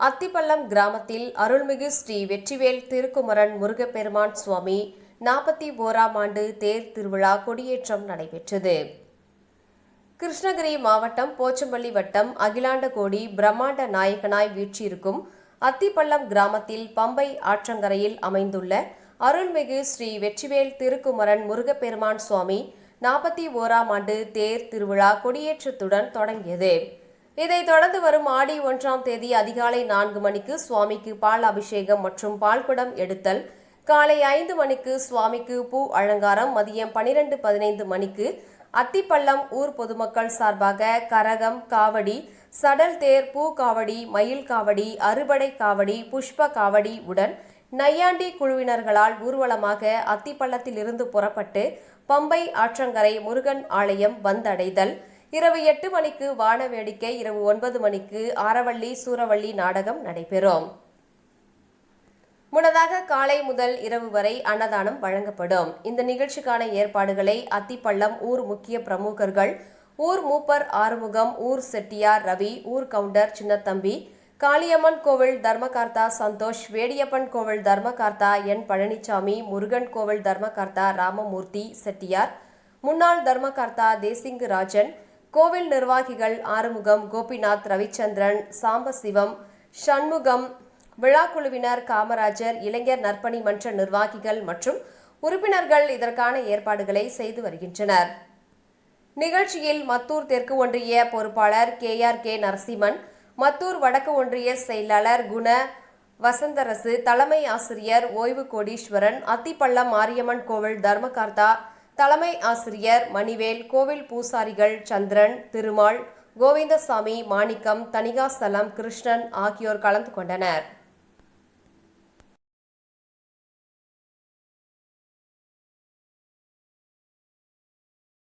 அத்திப்பள்ளம் கிராமத்தில் அருள்மிகு ஸ்ரீ வெற்றிவேல் திருக்குமரன் முருகப்பெருமான் சுவாமி நாற்பத்தி ஓராம் ஆண்டு தேர் திருவிழா கொடியேற்றம் நடைபெற்றது. கிருஷ்ணகிரி மாவட்டம் போச்சம்பள்ளி வட்டம் அகிலாண்டகோடி பிரம்மாண்ட நாயகனாய் வீற்றிருக்கும் அத்திப்பள்ளம் கிராமத்தில் பம்பை ஆற்றங்கரையில் அமைந்துள்ள அருள்மிகு ஸ்ரீ வெற்றிவேல் திருக்குமரன் முருகப்பெருமான் சுவாமி நாற்பத்தி ஓராம் ஆண்டு தேர் திருவிழா கொடியேற்றத்துடன் தொடங்கியது. இதைத் தொடர்ந்து வரும் ஆடி ஒன்றாம் தேதி அதிகாலை நான்கு மணிக்கு சுவாமிக்கு பால் அபிஷேகம் மற்றும் பால்குடம் எடுத்தல். காலை ஐந்து மணிக்கு சுவாமிக்கு பூ அலங்காரம். மதியம் பனிரெண்டு பதினைந்து மணிக்கு அத்திப்பள்ளம் ஊர் பொதுமக்கள் சார்பாக கரகம் காவடி சடல் தேர் பூ காவடி மயில் காவடி அறுபடை காவடி புஷ்ப காவடி உடன் நையாண்டி குழுவினர்களால் ஊர்வலமாக அத்திப்பள்ளத்திலிருந்து புறப்பட்டு பம்பை ஆற்றங்கரை முருகன் ஆலயம் வந்தடைதல். இரவு எட்டு மணிக்கு வான வேடிக்கை இரவு ஒன்பது மணிக்கு ஆரவள்ளி சூரவள்ளி நாடகம் நடைபெறும். முன்னதாக காலை முதல் இரவு வரை அன்னதானம் வழங்கப்படும். இந்த நிகழ்ச்சிக்கான ஏற்பாடுகளை அத்திப்பள்ளம் ஊர் முக்கிய பிரமுகர்கள் ஊர் மூப்பர் ஆறுமுகம் ஊர் செட்டியார் ரவி ஊர் கவுண்டர் சின்னத்தம்பி காளியம்மன் கோவில் தர்மகார்த்தா சந்தோஷ் வேடியப்பன் கோவில் தர்மகார்த்தா என் பழனிசாமி முருகன் கோவில் தர்மகார்த்தா ராமமூர்த்தி செட்டியார் முன்னாள் தர்மகார்த்தா தேசிங்கு ராஜன் கோவில் நிர்வாகிகள் ஆறுமுகம் கோபிநாத் ரவிச்சந்திரன் சாம்பசிவம் சண்முகம் விழாக்குழுவினர் காமராஜர் இளைஞர் நற்பணி மன்ற நிர்வாகிகள் மற்றும் உறுப்பினர்கள் இதற்கான ஏற்பாடுகளை செய்து வருகின்றனர். நிகழ்ச்சியில் மத்தூர் தெற்கு ஒன்றிய பொறுப்பாளர் K R K Narasimhan Mathur வடக்கு ஒன்றிய செயலாளர் குண வசந்தரசு தலைமை ஆசிரியர் ஓய்வு கோடீஸ்வரன் அத்திப்பள்ளம் மாரியம்மன் கோவில் தர்மகார்த்தா தலைமை ஆசிரியர் மணிவேல் கோவில் பூசாரிகள் சந்திரன் திருமால் கோவிந்தசாமி மாணிக்கம் தணிகாசலம் கிருஷ்ணன் ஆகியோர் கலந்து கொண்டனர்.